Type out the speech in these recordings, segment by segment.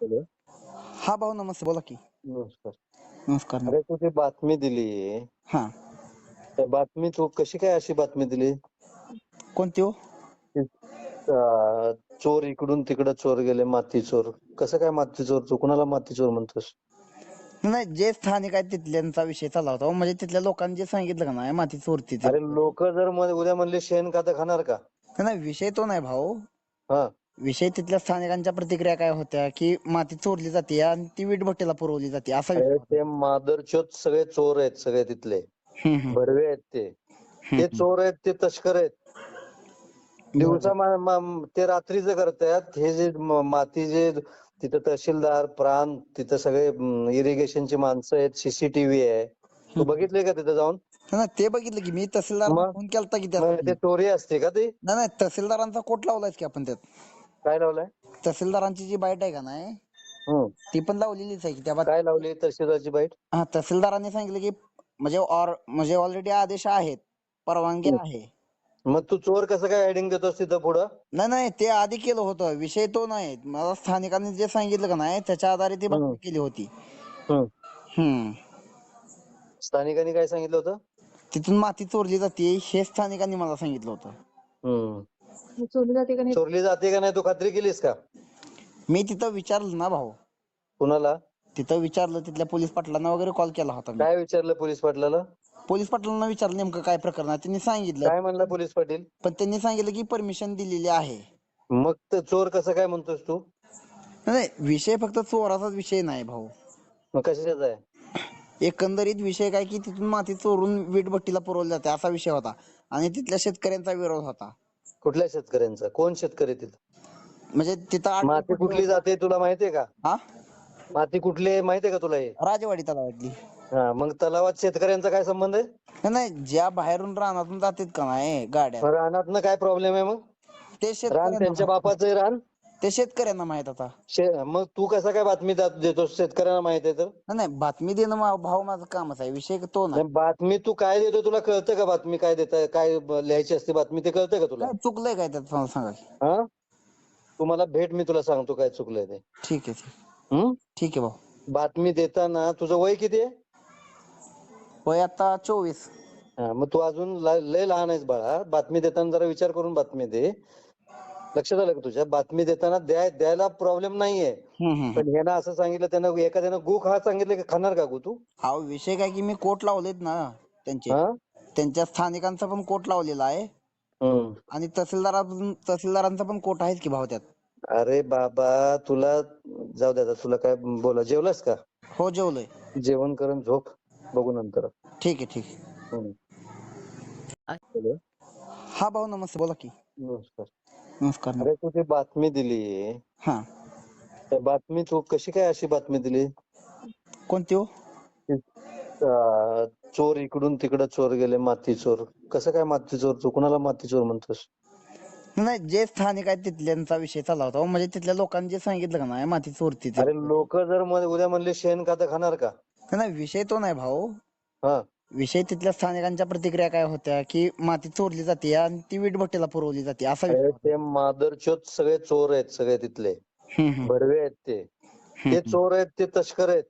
Hello हा भाऊ नमस्ते बोला की. नमस्कार. नमस्कार. अरे तू ती बातमी दिली. हा. त्या बातमी तू कशी काय अशी बातमी दिली? कोणती हो? अं, चोर इकडून तिकडं चोर गेले माती चोर. कसं काय माती चोर? तू कुणाला माती चोर म्हणतोस? नाही जे स्थानिक आहेत तिथल्यांचा विषय चालला होता. हो. म्हणजे तिथल्या लोकांनी जे सांगितलं का नाही माती चोरती ते. अरे लोक जर म्हण- उद्या म्हणले शेण खातं खाणार का? नाही विषय तो नाही भाऊ. हा. विषय तिथल्या स्थानिकांच्या प्रतिक्रिया काय होत्या? की माती चोरली जाते आणि ती वीटभट्टीला पुरवली जाते असा विषय अरे होता. ते मादरचोत सगळे चोर आहेत सगळे तिथले. हम्म, हम्म, भरवे आहेत ते. हम्म, ते चोर आहेत ते तस्कर आहेत. दिवसा मा- मा- ते रात्रीचं करतात. हे जे म- माती जे तिथं तहसीलदार प्रांत तिथं सगळे इरिगेशनची माणसं आहेत सीसीटीव्ही आहे. तू बघितले का तिथं जाऊन? नाही ते बघितलं की मी तहसीलदार मग? फोन केलता की त्यात. मग नाही ते चोरी असते का ती? नाही तहसीलदारांचा कोट लावलाय की आपण त्यात. काय लावलाय? तहसीलदारांची जी बाईट आहे का नाही हम्म ती पण लावलेलीच आहे की त्या बात- काय लावली तहसीलदारची बाईट? हा तहसीलदारांनी सांगितलं की म्हणजे ऑर म्हणजे ऑलरेडी आदेश आहेत परवानगी. आहे. मग तू चोर कसं काय हेडिंग देतोस तिथं पुढं? नाही नाही ते आधी केलं होतं. विषय तो नाही. मला स्थानिकांनी जे सांगितलं का नाही त्याच्या आधारे ती बातमी. केली होती. हम्म. हम्म. स्थानिकांनी काय सांगितलं होतं? तिथून माती चोरली जाते हे स्थानिकांनी मला सांगितलं होतं. हम्म. चोरली जाते का नाही? चोरली जाते का नाही? तू खात्री केलीस का? मी तिथं विचारलं ना भाऊ. कुणाला? तिथं विचारलं तिथल्या पोलीस पाटलांना वगैरे कॉल केला होता मी. काय विचारलं पोलीस पाटलाला? पोलीस पाटलांना विचारलं नेमकं काय प्रकरण आहे? त्यांनी सांगितलं. काय म्हणला पोलीस पाटील? पण त्यांनी सांगितलं की परमिशन दिलेली आहे. मग ते चोर कसं काय म्हणतोस तू? नाही विषय फक्त चोराचाच विषय नाही भाऊ. मग कशाचा आहे? एकंदरीत विषय काय की तिथून माती चोरून वीटभट्टीला पुरवली जाते असा विषय होता. आणि तिथल्या शेतकऱ्यांचा विरोध होता. कुठल्या शेतकऱ्यांचा? कोण शेतकरी तिथं? म्हणजे तिथं आठ- माती कुठली जाते तुला माहितीये का? हा? माती कुठली आहे माहितीये का तुला हे? राजवाडी तलावातली. हा मग तलावात शेतकऱ्यांचा काय संबंध आहे? नाही, नाही ज्या बाहेरून रानातून जातात का नाही गाड्या? मग रानातनं काय प्रॉब्लेम आहे मग? ते रान शेतकऱ्यांना त्यांच्या बापाचं आहे रान? ते शेतकऱ्यांना माहीत आता. शे- मग तू कसा काय बातमी दा- देतोस शेतकऱ्यांना माहीत आहे तर. नाही, नाही बातमी देणं मा- भाऊ माझं कामच आहे. विषय तो नाही नाही, बातमी तू काय देतो तुला कळतं का बातमी काय देताय काय ब- लिहायची असते बातमी ते कळतं का तुला? काय चुकलंय काय त्यात? सांगा की. हा? तू मला भेट मी तुला सांगतो काय चुकलंय ते. ठीक आहे ठीक. हम्म? ठीक आहे भाऊ. बातमी देताना तुझं वय किती आहे? वय आता चोवीस. हा मग तू अजून ल- लय लहान आहेस बाळा. बातमी देताना जरा विचार करून बातमी दे. लक्षात आलं का तुझ्या? बातमी देताना द्याय द्यायला प्रॉब्लेम नाहीये. पण ह्यानं असं सांगितलं त्यानं एखाद्यानं गु खा सांगितलं की खाणार का गु तू? हा विषय काय की मी कोट लावलेत ना त्यांचे. हा? त्यांच्या स्थानिकांचा पण कोट लावलेला आहे. हम्म. आणि तहसीलदार तहसीलदारांचा पण कोट आहेच की भाऊ त्यात? अरे बाबा तुला जाऊ दे आता तुला काय बोला जेवलास का? हो जेवलोय. जेवण करून झोप बघू नंतर. ठीक आहे ठीक आहे. हम्म. हॅलो. हा भाऊ नमस्ते बोला की. नमस्कार. नमस्कार अरे तू ती बातमी दिली. हा. त्या बातमी तू कशी काय अशी बातमी दिली? कोणती हो? अं, चोर इकडून तिकडं चोर गेले माती चोर. कसं काय माती चोर? तू कुणाला माती चोर म्हणतोस? नाही जे स्थानिक आहेत तिथल्यांचा विषय चालला होता. हो. म्हणजे तिथल्या लोकांनी जे सांगितलं का नाही माती चोरती ते. अरे लोक जर म्हण- उद्या म्हणले शेण खातं खाणार का? नाही विषय तो नाही भाऊ. हा. विषय तिथल्या स्थानिकांच्या प्रतिक्रिया काय होत्या? की माती चोरली जाते आणि ती वीटभट्टीला पुरवली जाते असा अरे. ते मादरचोत सगळे चोर आहेत सगळे तिथले. हम्म, हम्म, भरवे आहेत ते. हम्म, ते चोर आहेत ते तस्कर आहेत.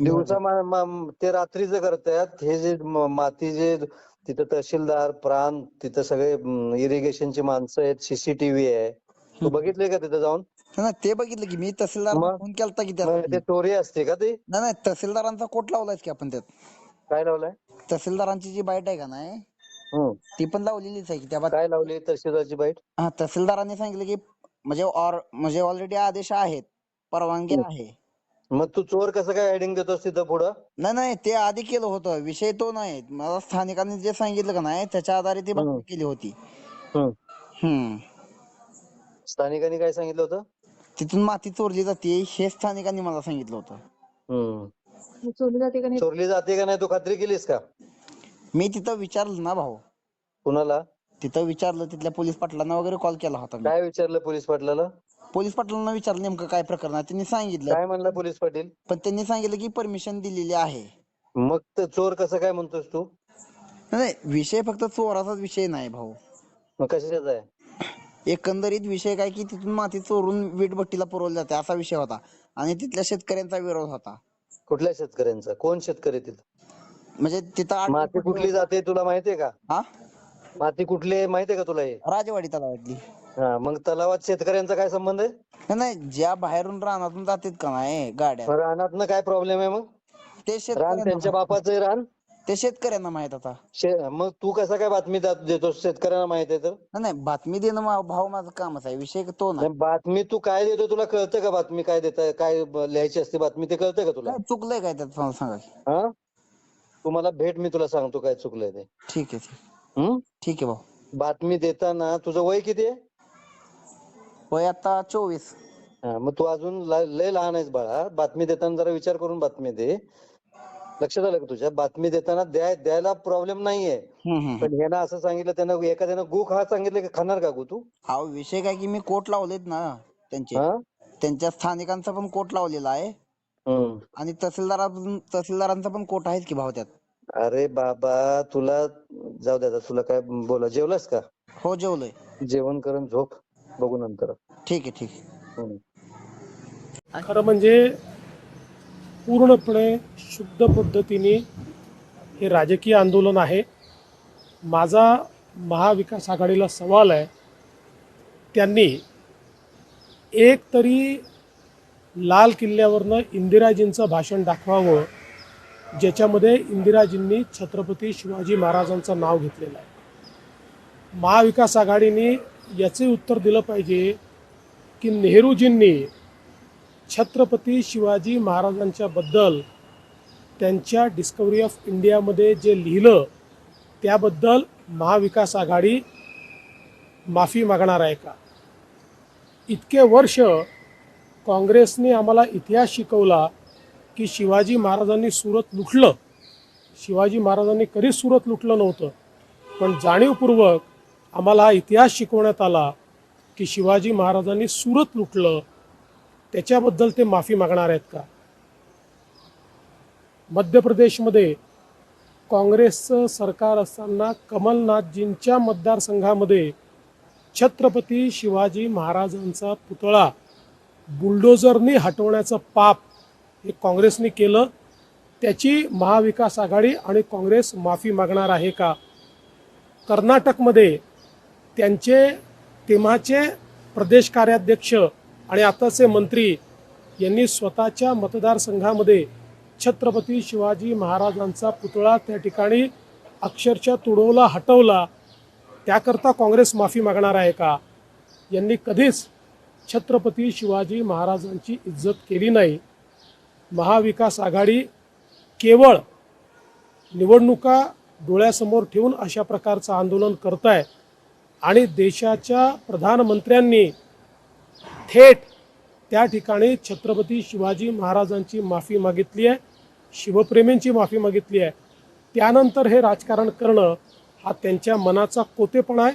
दिवसा मा- मा- ते रात्रीचं करतात हे जे म- माती जे तिथं तहसीलदार प्रांत तिथं सगळे इरिगेशनची माणसं आहेत सीसीटीव्ही आहे. तू बघितले का तिथं जाऊन? नाही ते बघितलं की मी तहसीलदार मग? फोन केलता की मग नाही ते चोरी असते का ती? नाही तहसीलदारांचा कोट लावलाय की आपण त्यात. काय लावलाय तहसीलदारांची जी बाईट आहे का नाही हम्म. ती पण लावलेलीच आहे की त्या बात- काय लावली तहसीलदारची बाईट हा तहसीलदारांनी सांगितलं की म्हणजे ऑर म्हणजे ऑलरेडी आदेश आहेत परवानगी. आहे मग तू चोर कसं काय हेडिंग देतोस तिथं पुढं नाही नाही ते आधी केलं होतं विषय तो नाही मला स्थानिकांनी जे सांगितलं का नाही त्याच्या आधारे ती बातमी हम्म. केली होती हम्म. हम्म स्थानिकांनी काय सांगितलं होतं तिथून माती चोरली जाते हे स्थानिकांनी मला सांगितलं होतं हम्म. चोरली जाते का नाही? चोरली जाते का नाही? तू खात्री केलीस का? मी तिथं विचारलं ना भाऊ. कुणाला? तिथं विचारलं तिथल्या पोलीस पाटलांना वगैरे कॉल केला होता मी. काय विचारलं पोलीस पाटलाला? पोलीस पाटलांना विचारलं नेमकं काय प्रकरण आहे. त्यांनी सांगितलं. काय म्हणला पोलीस पाटील? पण त्यांनी सांगितलं की परमिशन दिलेली आहे. मग ते चोर कसं काय म्हणतोस तू? नाही विषय फक्त चोराचाच विषय नाही भाऊ. मग कशाचा आहे? एकंदरीत विषय काय की तिथून माती चोरून वीटभट्टीला पुरवली जाते असा विषय होता. आणि तिथल्या शेतकऱ्यांचा विरोध होता. कुठल्या शेतकऱ्यांचा? कोण शेतकरी तिथं? म्हणजे तिथं आठ माती कुठली जाते तुला माहितीये का? हा? माती कुठली आहे माहितीये का तुला हे? राजवाडी तलावातली. हा मग तलावात शेतकऱ्यांचा काय संबंध आहे? नाही, नाही ज्या बाहेरून रानातून जातात का नाही गाड्या? रानातनं काय प्रॉब्लेम आहे मग? ते रान शेतकऱ्यांना त्यांच्या. बापाचं आहे रान? ते शेतकऱ्यांना माहीत आता. शे- मग तू कसा काय बातमी दात- देतो? शेतकऱ्यांना माहीत आहे तर? नाही, नाही बातमी देणं मा- भाऊ माझं कामच आहे. विषय तो नाही नाही, बातमी तू काय देतो? तुला कळतं का बातमी काय देताय? काय ब- लिहायची असते बातमी? ते कळतं का तुला? काय चुकलंय काय त्यात? सांगा की. हा? तू मला भेट मी तुला सांगतो काय चुकलंय ते. ठीक आहे ठीक. हम्म? ठीक आहे भाऊ. बातमी देताना तुझं वय किती आहे? वय आता चोवीस. हा, मग तू अजून ल- लय लहान आहेस बाळा. बातमी देताना जरा विचार करून बातमी दे. लक्षात आलं का तुझ्या? बातमी देताना द्याय द्यायला प्रॉब्लेम नाहीये. पण ह्यानं असं सांगितलं त्यानं एखाद्यानं गु खा सांगितलं की खाणार का गु तू? अहो विषय काय की मी कोट लावलेत ना त्यांचे. हा? त्यांच्या स्थानिकांचा पण कोट लावलेला आहे. हम्म. आणि तहसीलदारा तहसीलदारांचा पण कोट आहेत की भाऊ त्यात? अरे बाबा तुला जाऊ दे आता तुला काय बोला जेवलास का? हो जेवलोय. जेवण करून झोप बघू नंतर. ठीक आहे ठीक आहे. हम्म. खरं म्हणजे पूर्णपणे शुद्ध पद्धतीने हे राजकीय आंदोलन आहे. माझा महाविकास आघाडीला सवाल आहे. त्यांनी एक तरी लाल किल्ल्यावरनं इंदिराजींचं भाषण दाखवावं ज्याच्यामध्ये इंदिराजींनी छत्रपती शिवाजी महाराजांचं नाव घेतलेलं आहे. महाविकास आघाडीने याचे उत्तर दिलं पाहिजे की नेहरूजींनी छत्रपती शिवाजी महाराजांच्या बद्दल त्यांच्या डिस्कवरी ऑफ इंडियामध्ये जे लिहिलं त्याबद्दल महाविकास आघाडी माफी मागणार आहे का? इतके वर्ष काँग्रेसने आम्हाला इतिहास शिकवला की शिवाजी महाराजांनी सुरत लुटलं. शिवाजी महाराजांनी कधीच सुरत लुटलं नव्हतं. पण जाणीवपूर्वक आम्हाला हा इतिहास शिकवण्यात आला की शिवाजी महाराजांनी सुरत लुटलं. त्याच्याबद्दल ते माफी मागणार आहेत का? मध्य प्रदेशमध्ये काँग्रेसचं सरकार असताना कमलनाथजींच्या मतदारसंघामध्ये छत्रपती शिवाजी महाराजांचा पुतळा बुलडोझरनी हटवण्याचं पाप हे काँग्रेसने केलं. त्याची महाविकास आघाडी आणि काँग्रेस माफी मागणार आहे का? कर्नाटकमध्ये त्यांचे तेव्हाचे प्रदेश कार्याध्यक्ष आणि आताचे मंत्री यांनी स्वतःच्या मतदारसंघामध्ये छत्रपती शिवाजी महाराजांचा पुतळा त्या ठिकाणी अक्षरशः तुडवला हटवला. त्याकरता काँग्रेस माफी मागणार आहे का? यांनी कधीच छत्रपती शिवाजी महाराजांची इज्जत केली नाही. महाविकास आघाडी केवळ निवडणुका डोळ्यासमोर ठेवून अशा प्रकारचं आंदोलन करत आहे आणि देशाच्या प्रधानमंत्र्यांनी थेट त्या ठिकाणी छत्रपती शिवाजी महाराजांची माफी मागितली आहे शिवप्रेमींची माफी मागितली आहे. त्यानंतर हे राजकारण करणं हा त्यांच्या मनाचा कोतेपणा आहे.